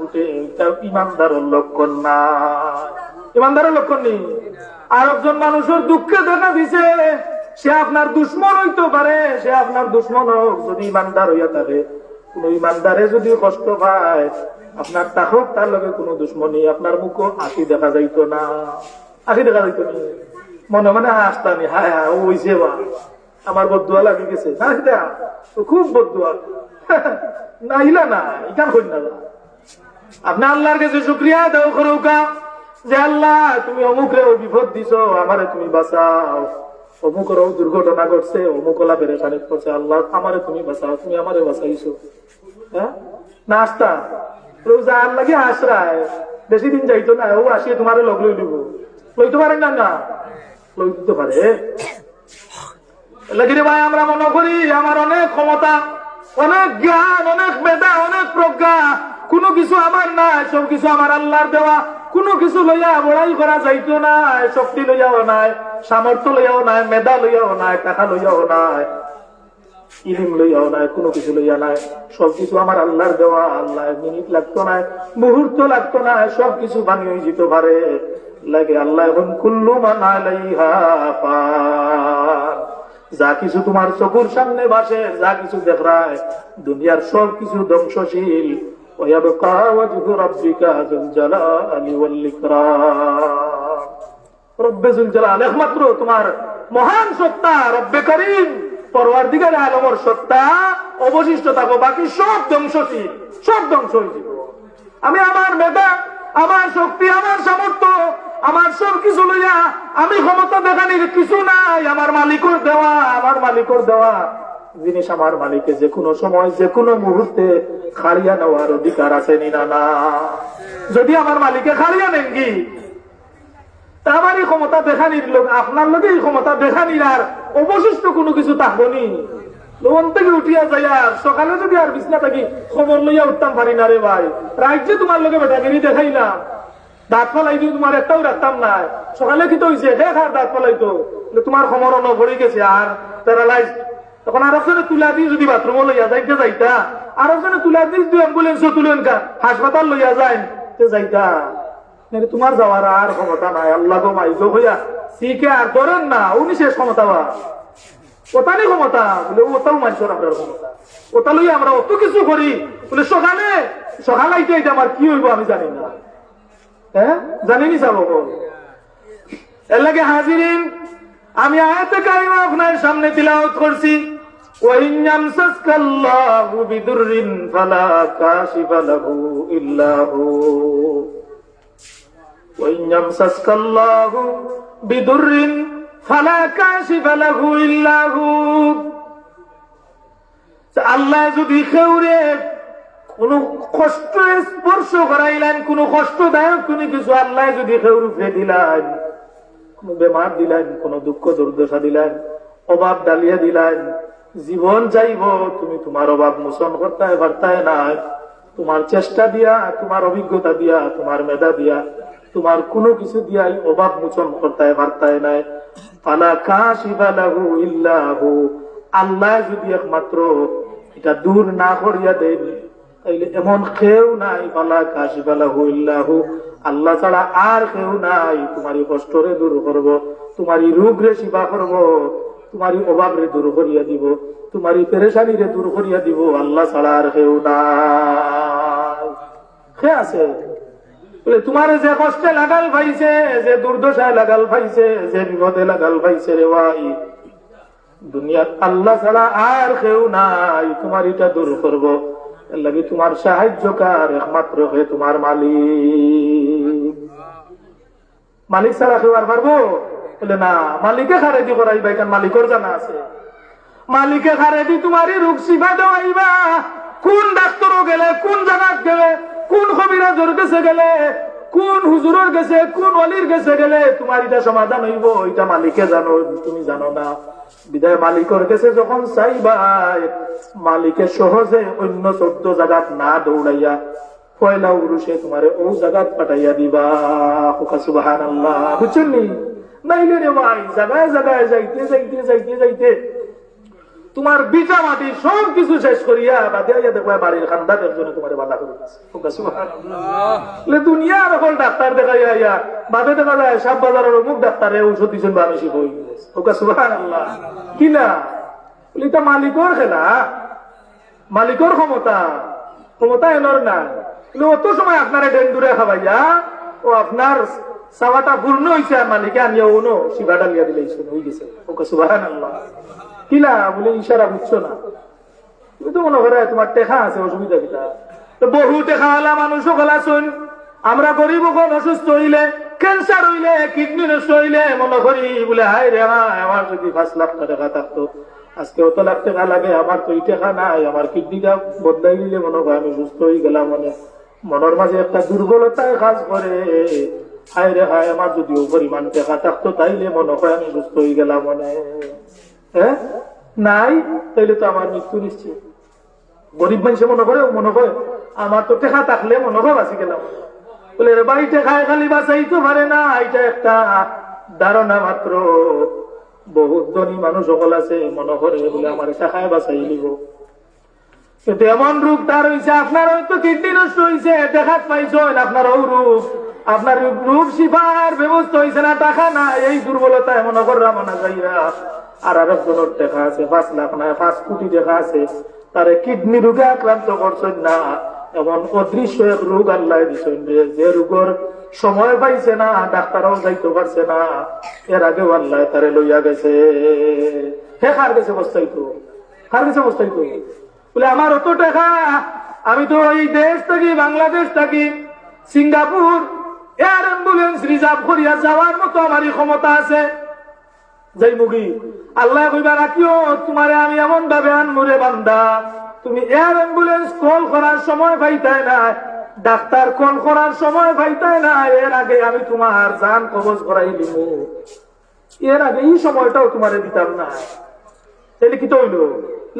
এটা ইমানদারের লক্ষণ না। ইমানদারের লক্ষণ নেই। আর একজন মানুষের দুঃখে দেখা দিছে সে আপনার দুশ্মন হইতে পারে, সে আপনার দুশ্মন হোক, যদি ইমানদার হইয়া থাকে। কোন ইমানদারে যদি কষ্ট পায়, আপনার তাহক তার লগে কোনো দুশ্মনী আপনার মুখ হাসি দেখা যাইতো না। হাসি দেখা যাইতো না। মনে মনে হাসতানি হায় হায়, ও হইছে বা। আমার বদুয়া লাগি গেছে। না খুব বদুয়া। না ইলা না ইকান করি না আপনি আল্লাহর কাছে শুক্রিয়া দাও করুকা যে আল্লাহ, তুমি অমুক রে বিপদ দিছ, আমারে তুমি বাঁচাও। অমুক রও দুর্ঘটনা ঘটছে, অমুক ওলা পেরেশানি করছে, আল্লাহ, আমারে তুমি বাঁচাও, তুমি আমারে বাঁচাইছো। হ্যাঁ না আসতা যার লাগে আশ্রায়। বেশি দিন যাইতো না, ও আসিয়ে তোমারে লগ লই দিব লইতে পারেন না না? লই দিতে পারে লাগিরে ভাই, আমরা মনে করি, আমার অনেক ক্ষমতা, অনেক জ্ঞান, অনেক মেধা, অনেক প্রজ্ঞা। কোনো কিছু আমার নাই সব কিছু আমার আল্লাহর দেওয়া। কোনো কিছু লইয়া বড়াই করা যাইতো নাই শক্তি লইয়াও নাই, সামর্থ্য লইয়াও নাই, মেধা লইয়াও নাই, টাকা লইয়াও নাই, ইলিম নাই, কোনো কিছু নাই। লাগতো লাগতো না লাগে আল্লাহ এখন যা কিছু তোমার চকুর সামনে বাসে যা কিছু দেখায়, দুনিয়ার সব কিছু ধ্বংসশীল। ويبقى وجه ربك ذو الجلال والإكرام রব্বে জুল জালাল একমাত্র তোমার মহান সত্তা রব্বে করিম পরওয়ার দিকের আলমর সত্তা অবশিষ্ট থাকো বাকি সব ধ্বংসশীল সব ধ্বংস হয়ে যাব আমি আমার মেধা আমার শক্তি আমার সামর্থ্য আমার সব কিছু লইয়া আমি ক্ষমতা দেখানির কিছু নাই আমার মালিকর দেওয়া আমার মালিকর দেওয়া জিনিস আমার মালিকে যে কোনো সময় যে কোনো মুহূর্তে খাড়িয়া নেওয়ার অধিকার আছে নিনা? না যদি আমার মালিকে খাড়িয়া নেন কি? আমার এই ক্ষমতা দেখানির লোক, আপনার লোকে এই ক্ষমতা দেখা দেখানির আর অবশিষ্ট কোনো কিছু থাকবনি সকালে যদি আর বিছনা থাকি, খবর লইয়া উঠতাম না ভাই। তোমার লোকে দাঁত সকালে খবর অন গেছে আর প্যারালাইজ তখন আর একজনে তুলা দিয়ে যদি বাথরুমে লইয়া যাইতে যাইতা। আর একজনে তুলা দিয়ে যদি অ্যাম্বুলেন্সও তুলেন কা হাসপাতাল লইয়া যায় যাইতা। তোমার যাওয়ার আর ক্ষমতা নাই। আল্লাহ গো মাইজো হইয়া, শিখে আর ধরেন না, উনি শেষ ক্ষমতা বা। ওটানি ক্ষমতা, বলে ওটাও মানুষের আপনার ক্ষমতা। ওটা লইয়া আমরা অত কিছু করি, বলে সকালে সকালে আইতে আইতে আমার কি হইব আমি জানি না। হ্যাঁ? জানিনি যাব এর লাগে হাজিরিন, আমি আয়াতে কারিমা আপনার সামনে তিলাওয়াত করছি। وإن يمسسك الله بضر فلا كاشف له إلا هو وإن يمسسك الله بضر فلا كاشف له إلا هو আল্লাহ যদি খেউরে কোন কষ্ট স্পর্শ করাইলেন কোন কষ্টদায়ক কোন কিছু আল্লাহ যদি খেউর উঠে দিলেন কোন বেমার দিলেন কোন দুঃখ দুর্দশা দিলেন অভাব ডালিয়া দিলেন জীবন যাইব, তুমি তোমার অভাব মোচন করতায় বার্তায় নাই। তোমার চেষ্টা দিয়া, তোমার অভিজ্ঞতা দিয়া, তোমার মেধা দিয়া, তোমার কোনো কিছু দিয়াই অভাব মোচন করতায় বার্তায় নাই। পালা কাশিবালাহু ইল্লাহু, আল্লাহ যদি একমাত্র এটা দূর না করিয়া দেন, তাইলে এমন কেউ নাই পালা কাশিবালাহু ইল্লাহু। আল্লাহ ছাড়া আর কেউ নাই, তোমারই কষ্টরে দূর করব, তোমারই রোগ রে সেবা করব তোমারই অভাব রে দূর করিয়া দিব তোমারই পেরেশানি রে দূর করিয়া দিব, আল্লাহ ছাড়া আর নাই। কে আছে? তোমার যে কষ্টে লাগাল পাইছে, যে দুর্দশায় লাগাল পাইছে, যে বিপদে লাগাল পাইছে রে ভাই। দুনিয়ার আল্লাহ ছাড়া আর কেউ নাই তোমার এটা দূর করব। লাগে তোমার সাহায্যকার একমাত্র হয়ে তোমার মালিক। মালিক ছাড়া কেউ আর পারব? বলে, না, মালিকে খারেদি করাইবা এখান মালিকর জানা আছে। মালিকে খারেদি তোমারই রোগ শিফা দেওয়াইবা। কোন ডাক্তারও গেলে, কোন জায়গাত গেলে, কোন কবিরাজর কাছে গেলে, কোন হুজুরের গেছে কোন অলির গেছে গেলে তোমার এটা সমাধান হইব? এটা মালিকে জানো, তুমি জানো না। বিদায় মালিকর কাছে যখন চাইবাই মালিকে সহজে অন্য চোদ্দ জায়গাত না দৌড়াইয়া, পয়লা উরুষে তোমারে ও জায়গাত পাঠাইয়া দিবা। আল্লাহ বুঝছেন নাইলে রে ভাই জায়গায় জায়গায় যাইতে যাইতে যাইতে যাইতে। তোমার বিটা মাটি সব কিছু শেষ করিয়া বাদিয়া দেখবা বাড়ির খান্দার একজনে তোমার বাধা করে। বলে দুনিয়ার সকল ডাক্তার দেখাইয়া ইয়া বাদে দেখা যায় সাপ বাজারের অমুক ডাক্তারে ঔষধ দিচ্ছেন বা আমি শিখই ওকা সুবাহ কিনা বলে, এটা মালিকর খেলা। মালিকর ক্ষমতা। ক্ষমতা এনর না অত সময় আপনারা ডেন্ডুরে খাবাইয়া ও আপনার সাবাটা পূর্ণ হয়েছে আর মালিকে আনিয়া ওনো শিবাটা লিয়া দিলে হয়ে গেছে। ওকে সুবাহান আল্লাহ কিলা বলে ইশারা বুঝছ না। তুমি তো মনে করে তোমার টেকা আছে, অসুবিধা কিটা তো বহু টেকা হলা মানুষ গলা শুন আমরা গরিব কোন অসুস্থ হইলে ক্যান্সার হইলে কিডনি নষ্ট হইলে, মনে করি, বলে হাই রে, আমার যদি পাঁচ লাখ টাকা থাকতো, আজকে অত লাখ টাকা লাগে, আমার তো টাকা নাই, আমার কিডনিটা বদলাই দিলে মনে হয় আমি সুস্থ হয়ে গেলাম মনে। মনের মাঝে একটা দুর্বলতায় কাজ করে। হায় রে হায় আমার যদি পরিমাণ টাকা থাকতো, তাইলে মনে হয় আমি সুস্থ হয়ে গেলাম মনে। নাই? তাইলে তো আমার মৃত্যু নিশ্চিত। গরিব মানুষে মনে করে মনে করে আমার তো টেকা থাকলে মনে হয় বাঁচি গেলাম। বলে রে ভাই টেকায় খালি বাঁচাইতে পারে না। এটা একটা ধারণা মাত্র। বহুত ধনী মানুষ সকল আছে, মনে করে বলে, আমার টাকায় বাঁচাই নিব। এমন রূপ তার হয়েছে আপনার হয়তো কিডনি নষ্ট হয়েছে দেখাত আপনার ও রূপ। আপনার রূপ ব্যবস্থা না না এই দুর্বলতায় মনে কররা মানা যাইরা। আর আর একজনের দেখা আছে, পাঁচ লাখ না, পাঁচ কোটি দেখা আছে। তারে কিডনি রোগে আক্রান্ত করছেন না, এমন অদৃশ্য এক রোগ আল্লাহ দিচ্ছেন যে রোগের সময় পাইছে না, ডাক্তারও যাইতে পারছে না। এর আগেও আল্লাহ তারে লইয়া গেছে। হে কার গেছে বস্তাই কার গেছে বস্তাই তো? বলে, আমার অত টাকা, আমি তো এই দেশ থাকি, বাংলাদেশ থাকি, সিঙ্গাপুর, এয়ার অ্যাম্বুলেন্স রিজার্ভ করিয়া যাওয়ার মতো আমারই ক্ষমতা আছে। যাই মুগি, আল্লাহ কইবা, রাখিও, তোমারে আমি এমন ভাবে আনমুরে বান্দা। তুমি এয়ার অ্যাম্বুলেন্স কল করার সময় পাইতাই না, ডাক্তার কল করার সময় পাইতাই না, এর আগে আমি তোমার জান কবজ করাই দিব এর আগে এই সময়টাও তোমারে দিতাম না। তাহলে কি তো হইল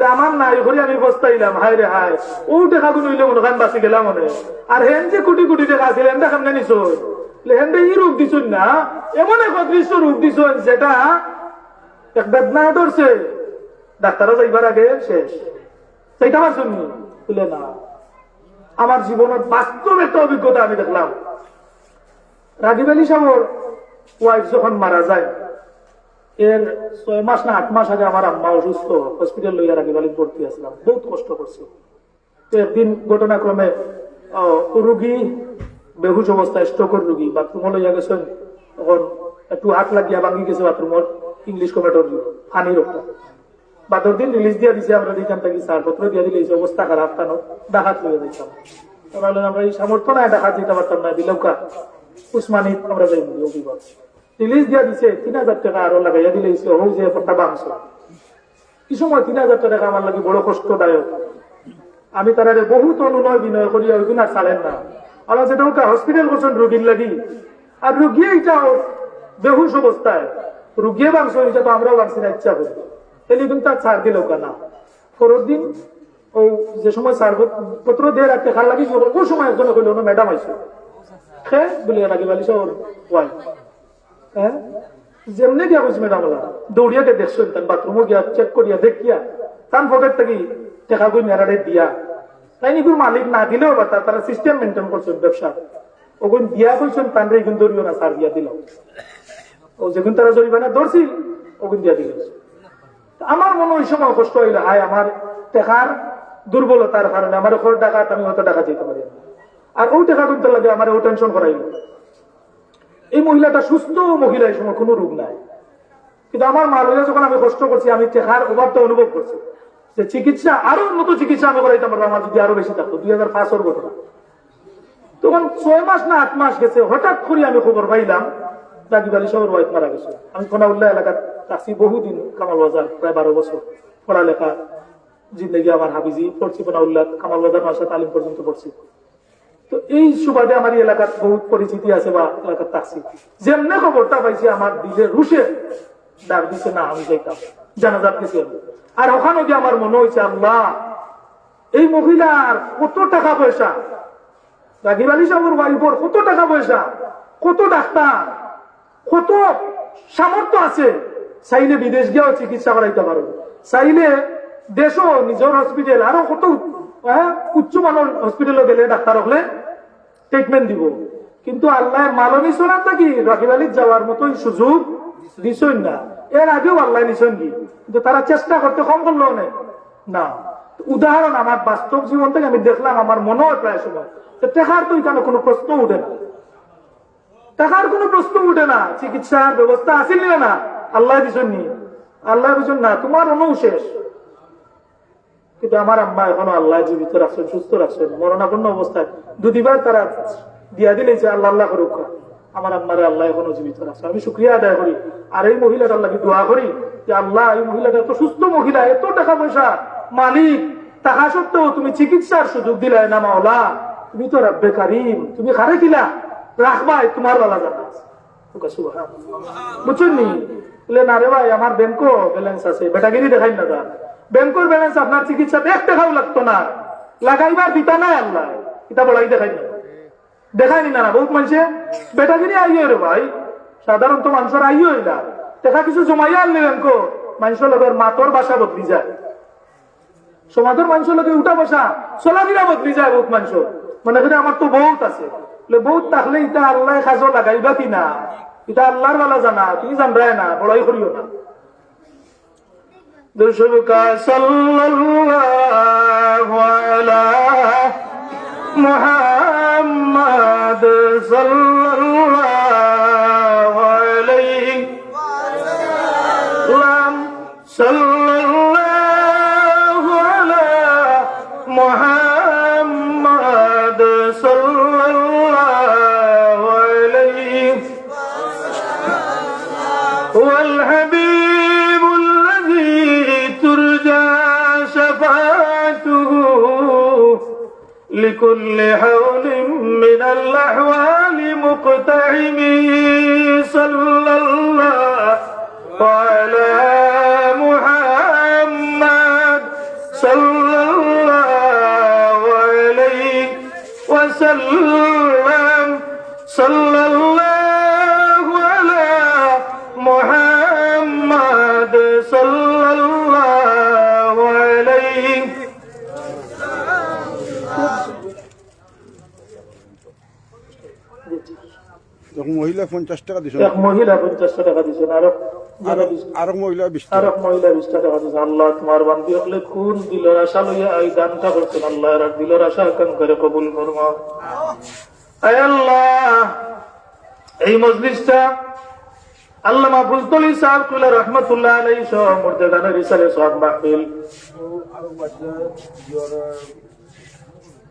আমার নাই ঘরে আমি বস্তাইলাম হাই রে হাই ও টাকা গুলো হইলে মনে হয় বাঁচি গেলাম মনে। আর হেন যে কোটি কোটি টাকা আছে, হেনটা কেমনে নিছ হেনটা ই রূপ দিছুন না, এমন এক অদৃশ্য রূপ দিছুন যেটা এক বেদনা ধরছে। ডাক্তারও যাইবার আগে শেষ। সেইটা আমার শুনি বলে না। আমার জীবনের বাস্তব একটা অভিজ্ঞতা আমি দেখলাম। রাগিব আলী সাহর ওয়াইফ যখন মারা যায় এর ছয় মাস না, আট মাস আগে আমার আম্মা অসুস্থ হসপিটাল লইয়া রাখি বালিত ভর্তি আসলাম বহুত কষ্ট করছে। একদিন ঘটনাক্রমে রুগী, বেহুশ অবস্থায় স্ট্রোকের রুগী বাথরুমে লইয়া গেছেন। তখন একটু হাত লাগিয়া ভাঙি গেছে বাথরুমত ইংলিশ কমেটোর ফানি রোগটা বাদর দিন রিলিজ দিয়ে দিছে, আমরা দিতাম থাকি ছাড়পত্র দিয়ে দিলে, এই অবস্থা খারাপ কেন ডাকাত লইয়া দিতাম আমরা এই সামর্থ্য নাই, ডাকাত দিতে পারতাম না দিলৌকা উসমানি, আমরা যাই অভিভাবক রিলিজ দিয়া দিছে তিন হাজার টাকা আরও লাগাইয়া দিলে হৌ যে একটা বাংশ কি সময় তিন হাজার টাকা আমার লাগে বড় কষ্টদায়ক আমি তারা বহুত অনুনয় বিনয় করি ওইগুলো আর ছাড়েন না আর যেটা ওটা হসপিটাল করছেন রুগীর লাগি আর রুগিয়ে এটাও বেহুশ অবস্থায় রুগিয়ে বাংশ এটা তো আমরাও বাংছি ইচ্ছা করি তাহলে কিন্তু তার ছাড় দিল পরের দিন ও যে সময় ছাড়পত্র দিয়ে রাখতে খাল লাগি ওই সময় একজনে কইল ম্যাডাম আইসো খে বলে রাখি বালিশ ওর ওয়াইফ হ্যাঁ? যেমনি গিয়া কইছি ম্যাডাম দৌড়িয়া গে দেখছেন তার বাথরুমও গিয়া চেক করিয়া দেখিয়া। তার পকেট থেকে টাকা কই মেরাডে দিয়া। তাই নিকুর মালিক না দিলেও বা তার- সিস্টেম মেনটেন করছেন ব্যবসা ওগুন দিয়া কইছেন তানরে এগুন ধরিও না সার দিয়া দিল। ও যেগুন তারা জরিমানা ধরছি ওগুন দিয়া দিল। আমার মনে ওই সময় কষ্ট হইলে হায় আমার টাকার দুর্বলতার কারণে আমার ওপর টাকা আমি হয়তো টাকা দিতে পারি না। আর ও টাকা করতে লাগে আমার ও টেনশন করাইল এই মহিলাটা সুস্থ মহিলা এই সময় কোনো রোগ নাই। কিন্তু আমার মা লইয়া যখন আমি কষ্ট করছি, আমি টেকার অভাবটা অনুভব করছি। যে চিকিৎসা, আরও উন্নত চিকিৎসা আমি করাইতে পারব, আমার যদি আরও বেশি থাকতো, দুই হাজার পাঁচশোর ঘটনা তখন ছয় মাস না আট মাস গেছে, হঠাৎ করে আমি খবর পাইলাম দাগি বালি সবের ওয়াইফ মারা গেছে। আমি কোনাউল্লাহ এলাকার কাছি বহুদিন, কামাল বাজার, প্রায় বারো বছর পড়ালেখা, জিন্দগি আমার হাফিজি, পড়ছি কোনাউল্লাহ কামাল বাজার মাসা তালিম পর্যন্ত পড়ছি। এই সুবাদে আমার এলাকার বহুত পরিচিতি আছে বা এলাকার তাকছি যেমনে খবরটা পাইছি আমার দিলে রুশে ডাক দিছে না আমি যাইতাম। জানাজাত গেছি। আর ওখানে গিয়ে আমার মনে হয়েছে আল্লাহ এই মহিলার কত টাকা পয়সা? রাগিব আলী সাহেবের ওয়াইফর কত টাকা পয়সা? কত ডাক্তার? কত সামর্থ্য আছে? চাইলে বিদেশ গিয়েও চিকিৎসা করাইতে পারো। চাইলে দেশও নিজের হসপিটাল আরও কত হ্যাঁ, উচ্চ মানের হসপিটালে গেলে ডাক্তার হলে ট্রিটমেন্ট দিব। কিন্তু আল্লাহ মালো নিছন আর নাকি রাকিব আলীর যাওয়ার মতোই সুযোগ দিছই না। এর আগেও আল্লাহ নিছন কি? কিন্তু তারা চেষ্টা করতে কম করল না। উদাহরণ আমার বাস্তব জীবন থেকে আমি দেখলাম, আমার মনে হয় প্রায় সময়। টেকার তো এখানে কোনো প্রশ্ন উঠে না। টাকার কোনো প্রশ্ন উঠে না। চিকিৎসার ব্যবস্থা আসিল না। আল্লাহ দিছন নি। আল্লাহ দিছন না। তোমার অনু শেষ। কিন্তু আমার আম্মা এখনও আল্লাহ জীবিত রাখছেন সুস্থ রাখছেন মরণাপন্ন অবস্থায়। দুদিবার তারা দিয়া দিলে যে আল্লাহ আল্লাহ করুক। আমার আম্মারে আল্লাহ এখনও জীবিত রাখছে আমি শুক্রিয়া আদায় করি। আর এই মহিলাটার লাগে দোয়া করি যে, আল্লাহ, এই মহিলাটা এত সুস্থ মহিলা, এত টাকা পয়সা মালিক। তাহা সত্ত্বেও তুমি চিকিৎসার সুযোগ দিলে না মাওলা। তুমি তো রাব্বে কারিম। তুমি খারে কিলা। রাখবাই তোমার বেলা জানা বুঝছেন নি? বলে, না রে ভাই, আমার ব্যাংকও ব্যালেন্স আছে। বেটাগিরি দেখাই না ব্যাংকের ব্যালেন্স আপনার চিকিৎসাতে এক টাকাও লাগতো না। লাগাইবার দিতা নাই আল্লাহ। এটা বলাই দেখাই না দেখায়নি না না বহুত মানুষে বেটাগিরি আইও রে ভাই। সাধারণত মানুষের আইও না। দেখা কিছু জমাইয়া আনলে ব্যাংক, মানুষের লগের মাতর বাসা বদলি যায়। সমাজের মানুষের লগে উঠা বসা, চলাফেরা বদলি যায় বহুত মানুষ মনে করি আমার তো বহুত আছে। বহুত থাকলে ইটা আল্লাহ খাজো লাগাইবা কি না এটা আল্লাহর বেলা জানা, তুমি জানবাই না, বড়াই করিও না। দর্শক সাল্লাল্লাহু আলা মুহাম্মাদ সাল্লাল্লাহু لكل حول من الأحوال مقتحم. صلى الله على محمد. صلى الله عليه وسلم. صلى الله মহিলা পঞ্চাশ টাকা দিছ। এক মহিলা পঞ্চাশটা টাকা দিছেন আরও আরও মহিলা বিশ আর মহিলা বিশটা টাকা। দিছেন আল্লাহ তোমার বান্দি হলে খুন দিলর আশা লইয়া এই দানটা করছেন। আল্লাহ আর দিলর আশা কান করে কবুল আয় আল্লাহ এই মজলিসটা আল্লাহ মাহফুল তলি সাহেব কুলা রহমতুল্লাহ আলাই সহ মুর্দে গানের ইসালে সব মাহফিল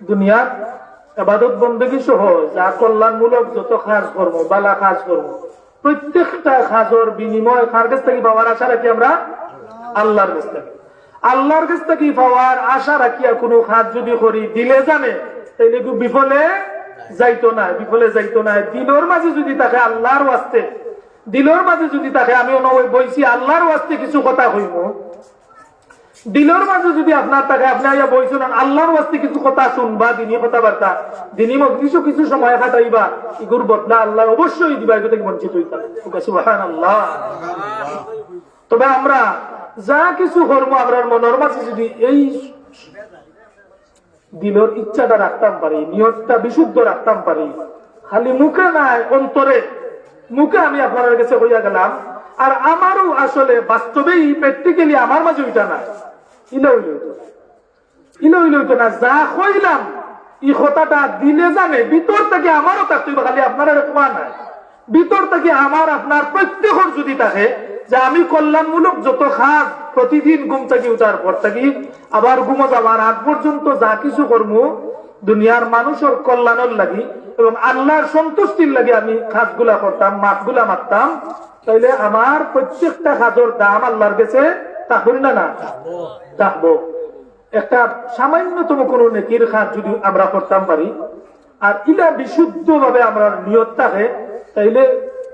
দুনিয়ার আবাদত বন্দী সহ যা কল্যাণমূলক যত কাজ কর্ম, বালা কাজ কর্ম, প্রত্যেকটা কাজের বিনিময় কার কাছ থেকে পাওয়ার আশা রাখি আমরা? আল্লাহর কাছ থেকে। আল্লাহর কাছ থেকে পাওয়ার আশা রাখিয়া কোনো কাজ যদি করি, দিলে জানে, তাইলে বিফলে যাইতো না, বিফলে যাইতো না। দিলর মাঝে যদি তাকে আল্লাহর ওয়াস্তে, দিলর মাঝে যদি তাকে আমি বইছি, আল্লাহর ওয়াস্তে কিছু কথা হইব দিলের মাঝে যদি আপনার টাকা আপনি আইয়া বইছেন, আল্লাহর ওয়াস্তে কিছু কথা শুনবা দিনই কথাবার্তা। দিনই কিছু কিছু সময় কাটাইবা ইগুর বদলা আল্লাহ অবশ্যই দিবা, এগুলো থেকে বঞ্চিত আল্লাহ তবে আমরা যা কিছু কর্ম আমরা মনের মাঝে যদি এই দিলের ইচ্ছাটা রাখতাম পারি, নিয়তটা বিশুদ্ধ রাখতাম পারি, খালি মুখে নাই অন্তরে। মুখে আমি আপনার কাছে হইয়া গেলাম, আর আমারও আসলে বাস্তবেই প্র্যাকটিক্যালি আমার মাঝে ওইটা নাই। ইলে হইলে হইতো হইতো না যা কইলাম ই কথাটা দিলে জানে ভিতর থেকে আমারও খালি কোয়া নাই ভিতর থেকে আমার আপনার যদি থাকে যে আমি কল্যাণমূলক যত খাস প্রতিদিন ঘুম থেকে উঠার পর থাকি আবার ঘুমো যাবার আগ পর্যন্ত যা কিছু কর্ম দুনিয়ার মানুষের কল্যাণের লাগি এবং আল্লাহর সন্তুষ্টির লাগি আমি খাসগুলা করতাম মাঠগুলা মারতাম তাইলে আমার প্রত্যেকটা খাজর দাম আল্লাহর কাছে তাহলে না? না থাকব একটা সামান্যতম কোন নেকির খাত যদি আমরা করতাম পারি, আর ইলা বিশুদ্ধ ভাবে আমরা নিয়ত থাকে, তাইলে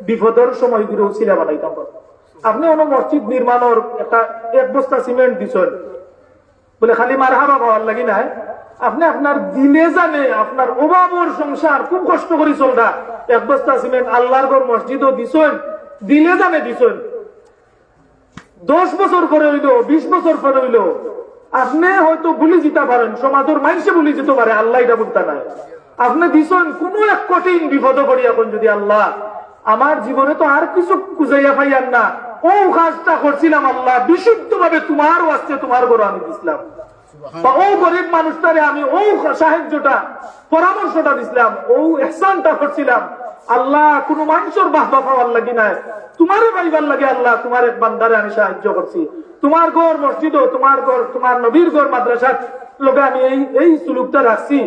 বিপদের সময়গুলো উচিলা বানাইতাম আপনি কোনো মসজিদ নির্মাণের একটা এক বস্তা সিমেন্ট দিছেন, বলে খালি মার হাবা পাওয়ার লাগি নাই। আপনি আপনার দিলে জানে আপনার অভাবর সংসার খুব কষ্ট করে চলরা এক বস্তা সিমেন্ট আল্লাহর ঘর মসজিদও দিছেন, দিলে জানে দিছেন। দশ বছর পরে হইল, বিশ বছর পরে হইল। আপনি হয়তো ভুলে যেতে পারেন, সমাজের মানুষে ভুলে যেতে পারে, আল্লাহ এটা বলতে নাই। আপনি দিছেন কোনো এক কঠিন বিপদ করি এখন যদি আল্লাহ। আমার জীবনে তো আর কিছু খুঁজাইয়া পাইয়ান না। ও কাজটা করছিলাম আল্লাহ বিশুদ্ধ ভাবে তোমার আসছে তোমার ঘরে আমি দিছিলাম। ও গরিব মানুষটারে আমি, ও সাহায্যটা, পরামর্শটা দিছিলাম, ও করছিলাম। আল্লাহ, কোন মানুষের বাহবা পাওয়ার লাগি তোমারে পাইবার লাগে আল্লাহ, তোমার এক বান্দারে আমি সাহায্য করছি। তোমার মসজিদ তোমার তোমার নবীর মাদ্রাসার আমি এই এই সুলুকটা রাখছি।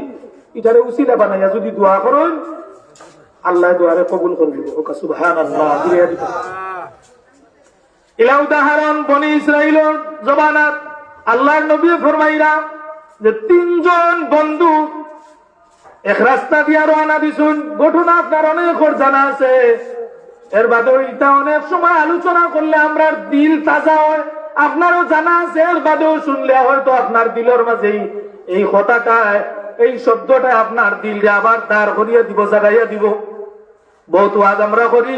এটারে উসিলা বানাইয়া যদি দোয়া করেন, আল্লাহ দোয়ারে কবুল করবি ওকা সুবহান আল্লাহ ইলা উদাহরণ বনি ইসরায়েলের জবানাত আল্লাহর নবী ফরমাইরা যে তিনজন বন্ধু এক রাস্তা দিয়া রওনা দিছুন। ঘটনা আপনার অনেক জানা আছে। এর বাদে এটা অনেক সময় আলোচনা করলে আমরা দিল তাজা হয়। আপনারও জানা আছে, এর বাদেও শুনলে হয়তো আপনার দিলের মাঝেই এই কথাটায় এই শব্দটা আপনার দিলরে আবার দাঁড় করিয়ে দিব, জাগাইয়া দিব। বহুত ওয়াজ আমরা করি,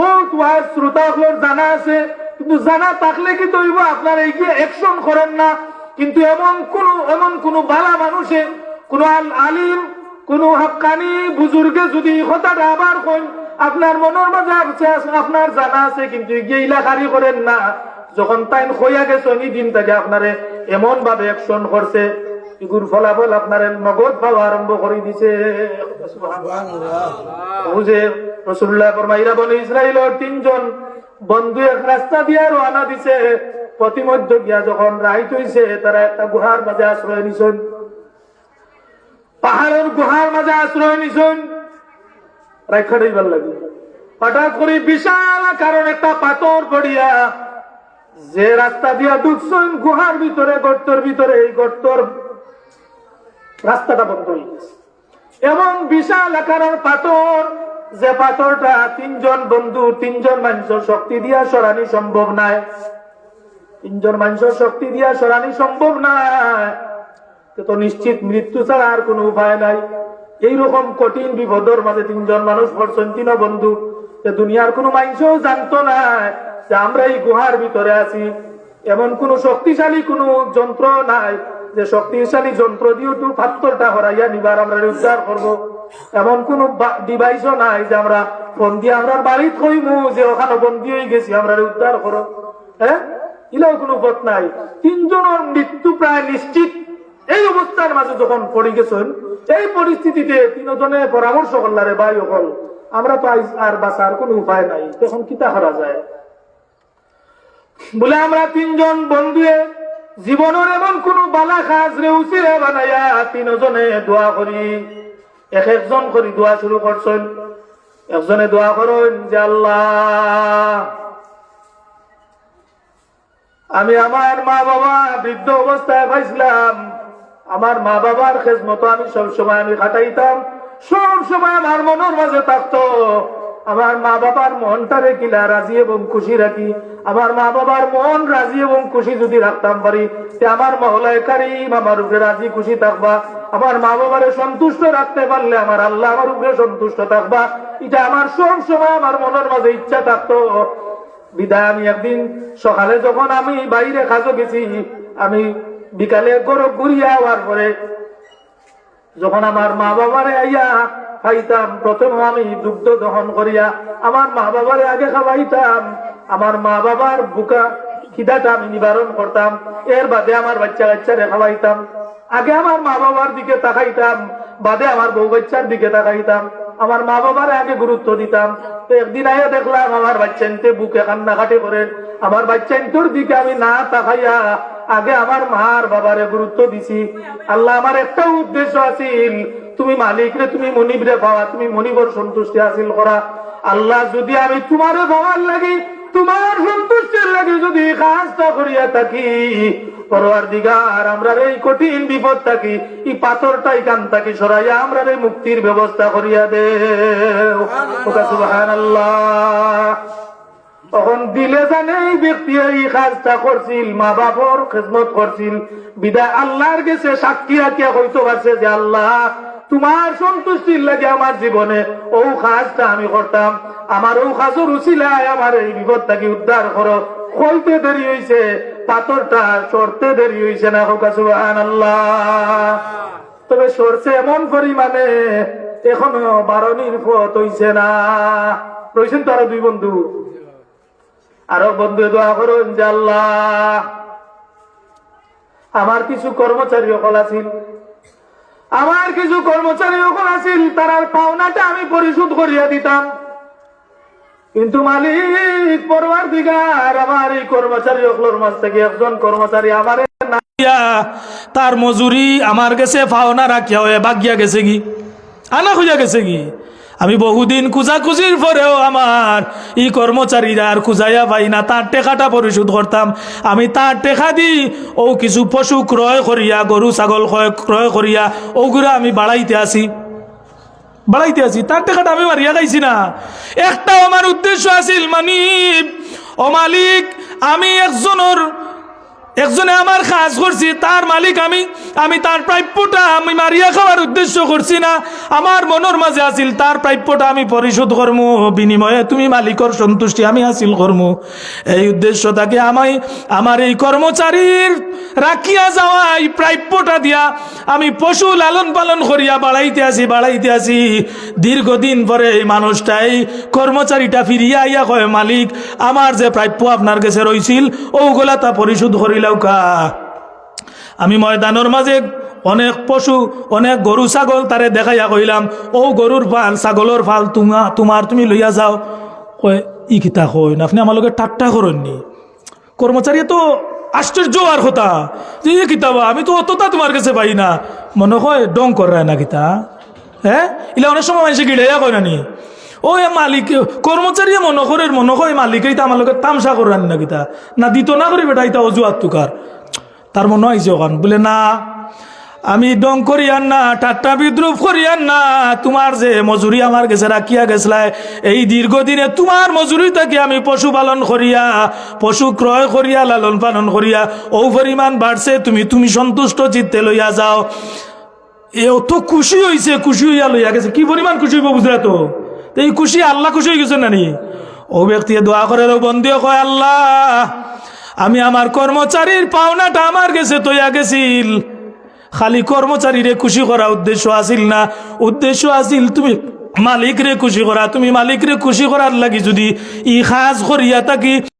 বহুত ওয়াজ শ্রোতাগুলোর জানা আছে। কিন্তু জানা থাকলে কি তৈব আপনার এই কি অ্যাকশন করেন না। কিন্তু এমন কোন এমন কোন বালা মানুষে কোন আল- আলিম কোন হাক্কানি বুজুর্গে যদি কথাটা আবার কই আপনার মনের মাঝে আপনার জানা আছে কিন্তু গিয়ে ইলাকারি করেন না যখন তাই হইয়া গেছে নি দিন থেকে আপনারে এমন ভাবে অ্যাকশন করছে এগুর ফলাফল আপনার নগদ পাওয়া আরম্ভ করে দিছে। বুঝে রসুল্লাহ ফরমাইরা বলে ইসরায়েলের তিনজন বন্ধু এক রাস্তা দিয়া রওনা দিছে। প্রতিমধ্য গিয়া যখন রাইত হইছে তারা একটা গুহার মাঝে আশ্রয় নিছেন পাহাড়ের গুহার মাঝে আশ্রয় নিছেন রাইখা দিবার লাগে। হঠাৎ করে বিশাল কারণ একটা পাথর পড়িয়া যে রাস্তা দিয়া ঢুকছেন গুহার ভিতরে গর্তর ভিতরে এই গর্তর রাস্তাটা বন্ধ হয়ে গেছে। এবং বিশাল আকারের পাথর যে পাথরটা তিনজন বন্ধু, তিনজন মানুষের শক্তি দিয়া সরানি সম্ভব নাই। তিনজন মানুষের শক্তি দিয়া সরানি সম্ভব নাই। তো তো নিশ্চিত মৃত্যু ছাড়া আর কোনো উপায় নাই। এইরকম কঠিন বিপদর মাঝে তিনজন মানুষ পড়ছেন তিন বন্ধু দুনিয়ার কোনো মানুষও জানতো না যে আমরা এই গুহার ভিতরে আছি। এমন কোন শক্তিশালী কোন যন্ত্র নাই যে শক্তিশালী যন্ত্র দিয়ে একটু পাত্তরটা হরাইয়া নিবার আমরা উদ্ধার করব। এমন কোন ডিভাইসও নাই যে আমরা ফোন দিয়ে আমরা বাড়ি থইমু যে ওখানে বন্দি হয়ে গেছি, আমরা উদ্ধার করো। হ্যাঁ? ইলাও কোনো পথ নাই। তিনজনের মৃত্যু প্রায় নিশ্চিত। এই অবস্থার মাঝে যখন পড়ে গেছেন, এই পরিস্থিতিতে তিনজনে পরামর্শ করলারে ভাই আমরা তো আর বাঁচার কোনো উপায় নাই। তখন কিতা করা যায়? বলে, আমরা তিনজন বন্ধুয়ে জীবনের এমন কোন বালা খাস রে উচিরে বানাইয়া তিনজনে দোয়া করি। এক একজন করি দোয়া শুরু করছেন। একজনে দোয়া করেন যে আল্লাহ, আমি আমার মা বাবা বৃদ্ধ অবস্থায় পাইছিলাম। আমার মা বাবার খেজ মতো আমি সব সময় আমি খাটাইতাম সব সময় আমার মনের মাঝে থাকতো। আমার মা বাবার মনটারে কিলা রাজি এবং খুশি রাখি। আমার মা বাবার মন রাজি এবং খুশি যদি রাখতাম পারি আমার মহলায় কারিম আমার উপরে রাজি খুশি থাকবা। আমার মা বাবারে সন্তুষ্ট রাখতে পারলে আমার আল্লাহ আমার উপরে সন্তুষ্ট থাকবা। এটা আমার সব সময় আমার মনের মাঝে ইচ্ছা থাকতো। বিদায় আমি একদিন সকালে যখন আমি বাইরে খাজো গেছি, আমি বিকালে গরব ঘুরিয়া হওয়ার পরে যখন আমার মা বাবারে আইয়া খাইতাম, প্রথম আমি দুগ্ধ দহন করিয়া আমার মা বাবারে আগে খাওয়াইতাম। আমার মা বাবার বুকা খিদাটা আমি নিবারণ করতাম। এর বাদে আমার বাচ্চা বাচ্চারে খাওয়াইতাম। আগে আমার মা বাবার দিকে তাকাইতাম, বাদে আমার বউ বাচ্চার দিকে তাকাইতাম। আমার মা বাবার আগে গুরুত্ব দিতাম। তো একদিন আইয়া দেখলাম আমার বাচ্চানতে বুকে কান্নাকাটি করে। আমার বাচ্চানটোর দিকে আমি না তাকাইয়া আগে আমার মার বাবারে গুরুত্ব দিছি। আল্লাহ আমার একটা উদ্দেশ্য আছিল তুমি মালিক রে তুমি মনিব রে পাওয়া তুমি মনিবর সন্তুষ্টি হাসিল করা। আল্লাহ যদি আমি তোমারে পাওয়ার লাগি তোমার সন্তুষ্টির লাগে যদি কাজটা করিয়া থাকি পরোয়ার দিগার আমরা এই কঠিন বিপদ থাকি এই পাথরটাই কান থাকি সরাইয়া আমরা এই মুক্তির ব্যবস্থা করিয়া দে তখন দিলে জানে এই ব্যক্তি এই কাজটা করছিল, মা বাবার খেদমত করছিল। বিদায় আল্লাহর গেছে সাক্ষী রাখিয়া হইতে পারছে যে আল্লাহ, তোমার সন্তুষ্টির লাগে আমার জীবনে ও কাজটা আমি করতাম। আমার ও কাজের উচিলায় আমার এই বিপদ থেকে উদ্ধার করো। হইতে দেরি হইছে, পাথরটা সরতে দেরি হইছে না হোক আল্লাহ তবে সরছে এমন পরিমাণে, এখনও বারণির পথ হইছে না। রয়েছেন তো আরও দুই বন্ধু। আরও বন্ধু, দোয়া করুন আমার কিছু কর্মচারী সকল আছিল আমার কিছু কর্মচারী সকল আছিল তার পাওনাটা আমি পরিশোধ করিয়া দিতাম। কিন্তু মালিক পরবার দিগার আমার এই কর্মচারী সকলের মাঝ থেকে একজন কর্মচারী আমার তার মজুরি আমার গেছে পাওনা রাখিয়া হয়ে বাগিয়া গেছে কি? আনা খুঁজা গেছে কি? আমি বহুদিন খুঁজাখুঁজির পরেও আমার ই কর্মচারীরা আর খুঁজাইয়া পাই না। তার টেকাটা পরিশোধ করতাম। আমি তার টেকা দি ও কিছু পশু ক্রয় করিয়া, গরু, ছাগল ক্রয় ক্রয় ওগুলো আমি বাড়াইতে আসি। বাড়াইতে আছি তার টাকাটা আমি মারিয়া গাইছি না। একটা আমার উদ্দেশ্য আছিল মানি ও মালিক, আমি একজনের একজনে আমার কাজ করছি, তার মালিক আমি আমি তার প্রাপ্যটা আমি মারিয়া খাওয়ার উদ্দেশ্য করছি না। আমার মনের মাঝে আসিল তার প্রাপ্যটা আমি পরিশোধ করমু, বিনিময়ে তুমি মালিকর সন্তুষ্টি আমি হাসিল করমু। এই উদ্দেশ্য তাকে আমায়, আমার এই কর্মচারীর রাখিয়া যাওয়া, এই প্রাপ্যটা দিয়া আমি পশু লালন পালন করিয়া বাড়াইতে আসি বাড়াইতে আসি। দীর্ঘদিন পরে এই মানুষটা এই কর্মচারীটা ফিরিয়া আইয়া কয়, মালিক, আমার যে প্রাপ্য আপনার কাছে রইছিল ওগুলা তা পরিশোধ করিলাও কা। আমি ময়দানের মাঝে অনেক পশু, অনেক গরু, ছাগল তারে দেখাইয়া কইলাম ও গরুর ফাল ছাগলের ফাল তুমা, তোমার তুমি লইয়া যাও। কয়, ই কিতা কই না আপনি আমার লগে ঠাট্টা করেননি? কর্মচারী তো আশ্চর্য আর হতা। যে কিতাবা আমি তো অতটা তোমার কাছে পাই না। মনে হয় ডং করায় না কিতা। হ্যাঁ? ইলা অনেক সময় মানুষে গিড়াইয়া কয় নানি ও মালিক, কর্মচারী মনে করে মনে হয় মালিক, এইটা আমার লোকের তামসা করেন না কিতা। না দিত না করি বেটা এটা অজুহাত তুকার তার মনে হয়েছে ওখান, বলে না। আমি ডং করিয়ান না ঠাট্টা বিদ্রুপ করিয়ান না, তোমার যে মজুরি আমার গেছে রাখিয়া গেছলাই এই দীর্ঘদিনে তোমার মজুরি থেকে আমি পশুপালন করিয়া, পশু ক্রয় করিয়া, লালন পালন করিয়া ও পরিমাণ বাড়ছে, তুমি তুমি সন্তুষ্ট চিত্তে লইয়া যাও। এ অত খুশি হয়েছে খুশি হইয়া লইয়া গেছে। কি পরিমাণ খুশি হইব বুঝলে তো? তো এই খুশি আল্লাহ খুশি হয়ে গেছে নানি? ও ব্যক্তি দোয়া করে বন্দিও কয় আল্লাহ, আমি আমার কর্মচারীর পাওনাটা আমার গেছে তৈয়া গেছিল। খালি কর্মচারীরে খুশি করা উদ্দেশ্য আসিল না। উদ্দেশ্য আসিল তুমি মালিক রে খুশি করা। তুমি মালিক রে খুশি করার লাগি যদি ই খাস করিয়া থাকি